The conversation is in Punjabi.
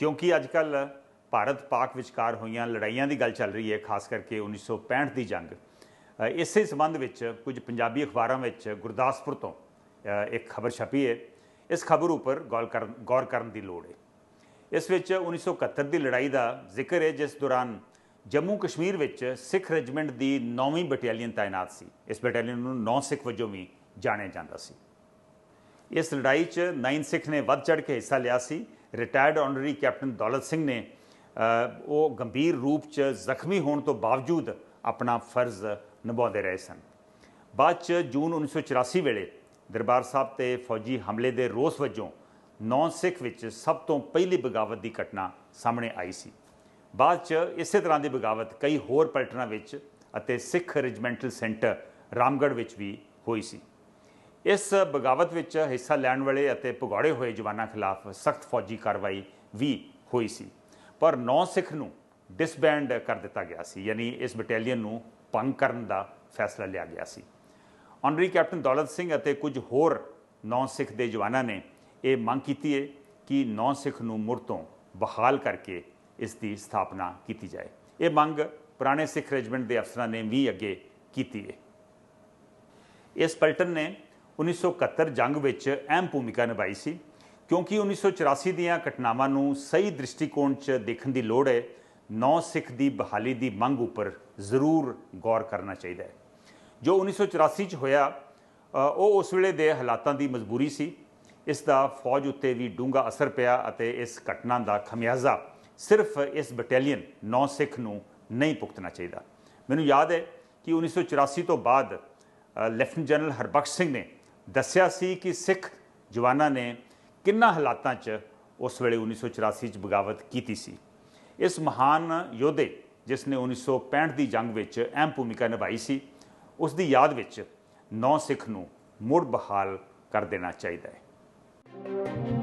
ਕਿਉਂਕਿ ਅੱਜ ਕੱਲ ਭਾਰਤ ਪਾਕ ਵਿਚਕਾਰ ਹੋਈਆਂ ਲੜਾਈਆਂ ਦੀ ਗੱਲ ਚੱਲ ਰਹੀ ਹੈ, ਖਾਸ ਕਰਕੇ 1965 ਦੀ ਜੰਗ। ਇਸੇ ਸੰਬੰਧ ਵਿੱਚ ਕੁਝ ਪੰਜਾਬੀ ਅਖਬਾਰਾਂ ਵਿੱਚ ਗੁਰਦਾਸਪੁਰ ਤੋਂ ਇੱਕ ਖਬਰ ਛਪੀ ਹੈ। ਇਸ ਖਬਰ ਉੱਪਰ ਗੌਰ ਕਰਨ ਗੌਰ ਕਰਨ ਦੀ ਲੋੜ ਹੈ। ਇਸ ਵਿੱਚ 1971 ਦੀ ਲੜਾਈ ਦਾ ਜ਼ਿਕਰ ਹੈ, ਜਿਸ ਦੌਰਾਨ ਜੰਮੂ ਕਸ਼ਮੀਰ ਵਿੱਚ ਸਿੱਖ ਰੈਜੀਮੈਂਟ ਦੀ 9ਵੀਂ ਬਟਾਲੀਅਨ ਤਾਇਨਾਤ ਸੀ। ਇਸ ਬਟਾਲੀਅਨ ਨੂੰ 9 ਸਿੱਖ ਵਜੋਂ ਵੀ ਜਾਣਿਆ ਜਾਂਦਾ ਸੀ। ਇਸ ਲੜਾਈ 'ਚ 9 ਸਿੱਖ ਨੇ ਵੱਧ ਚੜ ਕੇ ਹਿੱਸਾ ਲਿਆ ਸੀ। Retired honorary captain Daulat Singh ਨੇ ਉਹ ਗੰਭੀਰ ਰੂਪ 'ਚ ਜ਼ਖਮੀ ਹੋਣ ਤੋਂ ਬਾਵਜੂਦ ਆਪਣਾ ਫਰਜ਼ ਨਿਭਾਉਂਦੇ ਰਹੇ ਸਨ। ਬਾਅਦ 'ਚ ਜੂਨ 1984 ਵੇਲੇ ਦਰਬਾਰ ਸਾਹਿਬ ਤੇ ਫੌਜੀ ਹਮਲੇ ਦੇ ਰੋਸ ਵਜੋਂ ਨੌ ਸਿੱਖ ਵਿੱਚ ਸਭ ਤੋਂ ਪਹਿਲੀ ਬਗਾਵਤ ਦੀ ਘਟਨਾ ਸਾਹਮਣੇ ਆਈ ਸੀ। ਬਾਅਦ 'ਚ ਇਸੇ ਤਰ੍ਹਾਂ ਦੀ ਬਗਾਵਤ ਕਈ ਹੋਰ ਪਲਟਨਾਂ ਵਿੱਚ ਅਤੇ ਸਿੱਖ ਰੈਜੀਮੈਂਟਲ ਸੈਂਟਰ ਰਾਮਗੜ੍ਹ ਵਿੱਚ ਵੀ ਹੋਈ ਸੀ। ਇਸ ਬਗਾਵਤ ਵਿੱਚ ਹਿੱਸਾ ਲੈਣ ਵਾਲੇ ਅਤੇ ਭਗੌੜੇ ਹੋਏ ਜਵਾਨਾਂ ਖਿਲਾਫ ਸਖਤ ਫੌਜੀ ਕਾਰਵਾਈ ਵੀ ਹੋਈ ਸੀ। ਪਰ ਨੌ ਸਿੱਖ ਨੂੰ ਡਿਸਬੈਂਡ ਕਰ ਦਿੱਤਾ ਗਿਆ ਸੀ, ਯਾਨੀ ਇਸ ਬਟਾਲੀਅਨ ਨੂੰ ਭੰਗ ਕਰਨ ਦਾ ਫੈਸਲਾ ਲਿਆ ਗਿਆ ਸੀ। ਆਨਰੀ ਕੈਪਟਨ ਦੌਲਤ ਸਿੰਘ ਅਤੇ ਕੁਝ ਹੋਰ ਨੌ ਸਿੱਖ ਦੇ ਜਵਾਨਾਂ ਨੇ ਇਹ ਮੰਗ ਕੀਤੀ ਹੈ ਕਿ ਨੌ ਸਿੱਖ ਨੂੰ ਮੁੜ ਤੋਂ ਬਹਾਲ ਕਰਕੇ ਇਸ ਦੀ ਸਥਾਪਨਾ ਕੀਤੀ ਜਾਏ। ਇਹ ਮੰਗ ਪੁਰਾਣੇ ਸਿੱਖ ਰੈਜੀਮੈਂਟ ਦੇ ਅਫਸਰਾਂ ਨੇ ਵੀ ਅੱਗੇ ਕੀਤੀ ਹੈ ਇਸ ਪਲਟਨ ਨੇ 1971 ਜੰਗ ਵਿੱਚ ਅਹਿਮ ਭੂਮਿਕਾ ਨਿਭਾਈ ਸੀ, ਕਿਉਂਕਿ 1984 ਦੀਆਂ ਘਟਨਾਵਾਂ ਨੂੰ ਸਹੀ ਦ੍ਰਿਸ਼ਟੀਕੋਣ 'ਚ ਦੇਖਣ ਦੀ ਲੋੜ ਹੈ, ਨੌ ਸਿੱਖ ਦੀ ਬਹਾਲੀ ਦੀ ਮੰਗ ਉੱਪਰ ਜ਼ਰੂਰ ਗੌਰ ਕਰਨਾ ਚਾਹੀਦਾ ਹੈ। ਜੋ 1984 'ਚ ਹੋਇਆ ਉਹ ਉਸ ਵੇਲੇ ਦੇ ਹਾਲਾਤਾਂ ਦੀ ਮਜਬੂਰੀ ਸੀ। ਇਸ ਦਾ ਫੌਜ ਉੱਤੇ ਵੀ ਡੂੰਘਾ ਅਸਰ ਪਿਆ ਅਤੇ ਇਸ ਘਟਨਾ ਦਾ ਖਮਿਆਜ਼ਾ ਸਿਰਫ ਇਸ ਬਟਾਲੀਅਨ ਨੌ ਸਿੱਖ ਨੂੰ ਨਹੀਂ ਭੁਗਤਣਾ ਚਾਹੀਦਾ। ਮੈਨੂੰ ਯਾਦ ਹੈ ਕਿ 1984 ਤੋਂ ਬਾਅਦ ਲੈਫਟੀਨੈਂਟ ਜਨਰਲ ਹਰਬਖਸ਼ ਸਿੰਘ ਨੇ ਦੱਸਿਆ ਸੀ ਕਿ ਸਿੱਖ ਜਵਾਨਾਂ ਨੇ ਕਿੰਨਾ ਹਾਲਾਤਾਂ 'ਚ ਉਸ ਵੇਲੇ 1984 'ਚ ਬਗਾਵਤ ਕੀਤੀ ਸੀ। ਇਸ ਮਹਾਨ ਯੋਧੇ ਜਿਸ ਨੇ 1965 ਦੀ ਜੰਗ ਵਿੱਚ ਅਹਿਮ ਭੂਮਿਕਾ ਨਿਭਾਈ ਸੀ, ਉਸ ਦੀ ਯਾਦ ਵਿੱਚ ਨੌ ਸਿੱਖ ਨੂੰ ਮੁੜ ਬਹਾਲ ਕਰ ਦੇਣਾ ਚਾਹੀਦਾ ਹੈ।